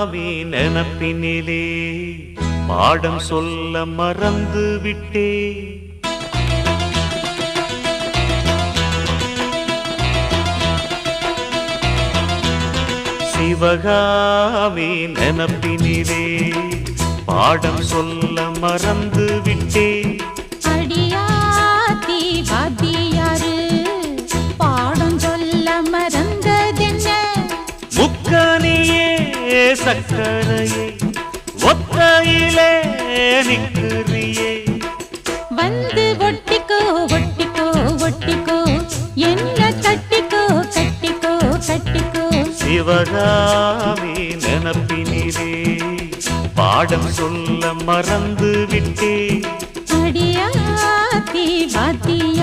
சிவகாமி நினப்பினிலே பாடம் சொல்ல மறந்து விட்டே. சிவகாவே நினப்பினிலே பாடம் சொல்ல மறந்து விட்டே. அடியாத்தி வாத்தியாரு சக்கரையே ஒத்தையிலே நிற்கிறியே. வந்து ஒட்டிக்கோ ஒட்டிக்கோ ஒட்டிக்கோ. என்ன கட்டிக்கோ கட்டிக்கோ கட்டிக்கோ சிவகாமி நினப்பினிலே பாடம் சொல்ல மறந்து விட்டே அடியாத்தி வாத்தியாரு